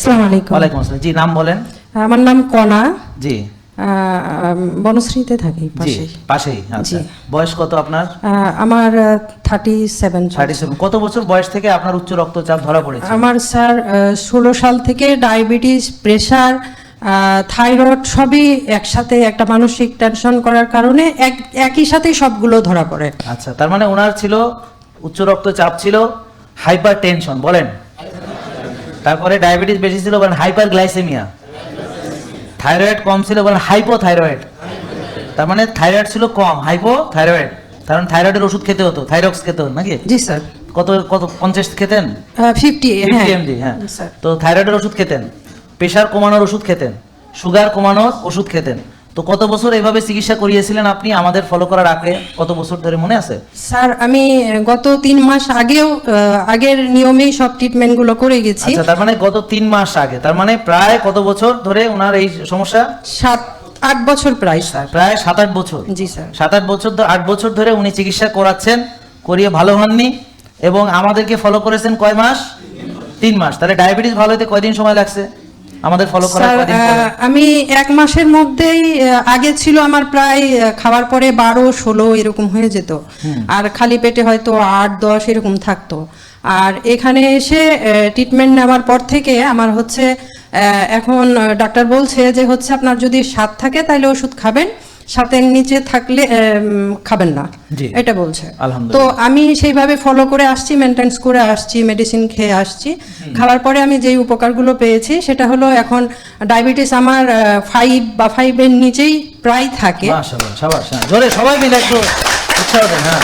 আসসালামু আলাইকুম। ওয়ালাইকুম আসসালাম। জি নাম বলেন। আমার নাম কণা জি। বনশ্রীতে থাকি পাশেই। আচ্ছা। বয়স কত আপনার? আমার থার্টি সেভেন থার্টি সেভেন কত বছর বয়স থেকে আপনার উচ্চ রক্তচাপ ধরা পড়েছে? আমার স্যার ষোলো সাল থেকে ডায়াবেটিস প্রেশার থাইরয়েড সবই একসাথে একটা মানসিক টেনশন করার কারণে এক একই সাথেই সবগুলো ধরা পড়ে। আচ্ছা তার মানে ওনার ছিল উচ্চ রক্তচাপ ছিল হাইপার টেনশন বলেন। তারপরে ডায়াবেটিস বেশি ছিল বলেন হাইপার গ্লাইসেমিয়া থাইরয়েড কম ছিল বলেন হাইপো থাইরয়েড তার মানে থাইরয়েড ছিল কম হাইপো থাইরয়েড কারণ থাইরয়েডের ওষুধ খেতে হতো থাইরক্স খেতে হতো নাকি? জি স্যার। কত কত পঞ্চাশ খেতেন? ফিফটি হ্যাঁ। এমজি হ্যাঁ। তো থাইরয়েডের ওষুধ খেতেন প্রেশার কমানোর ওষুধ খেতেন সুগার কমানোর ওষুধ খেতেন। তো কত বছর এইভাবে চিকিৎসা করিয়েছিলেন আপনি? আমাদের ফলো করার আগে কত বছর ধরে মনে আছে? স্যার আমি গত তিন মাস আগেও আগের নিয়মেই সব ট্রিটমেন্টগুলো করে গেছি। আচ্ছা তার মানে গত তিন মাস আগে তার মানে প্রায় কত বছর ধরে ওনার এই সমস্যা? সাত আট বছর প্রায় স্যার। প্রায় সাত আট বছর? জি স্যার। সাত আট বছর আট বছর ধরে উনি চিকিৎসা করাচ্ছেন করিয়ে ভালো হননি এবং আমাদেরকে ফলো করেছেন কয় মাস? তিন মাস। তাহলে ডায়াবেটিস ভালো হতে কয়দিন সময় লাগছে? আমাদের ফলো করার? আমি এক মাসের মধ্যেই আগে ছিল আমার প্রায় খাওয়ার পরে বারো ষোলো এরকম হয়ে যেত। আর খালি পেটে হয়তো আট দশ এরকম থাকতো। আর এখানে এসে ট্রিটমেন্ট নেওয়ার পর থেকে আমার হচ্ছে এখন ডাক্তার বলছে যে হচ্ছে আপনার যদি স্বাদ থাকে তাহলে ওষুধ খাবেন। সাতের নিচে থাকলে খাবেন না। এটা বলছে। তো আমি সেইভাবে ফলো করে আসছি মেনটেন্স করে আসছি মেডিসিন খেয়ে আসছি। খাওয়ার পরে আমি যেই উপকারগুলো পেয়েছি সেটা হলো এখন ডায়াবেটিস আমার ফাইভ বা ফাইভের নিচেই প্রায় থাকে। হ্যাঁ। সবাই মিলে একটু উৎসাহ হ্যাঁ।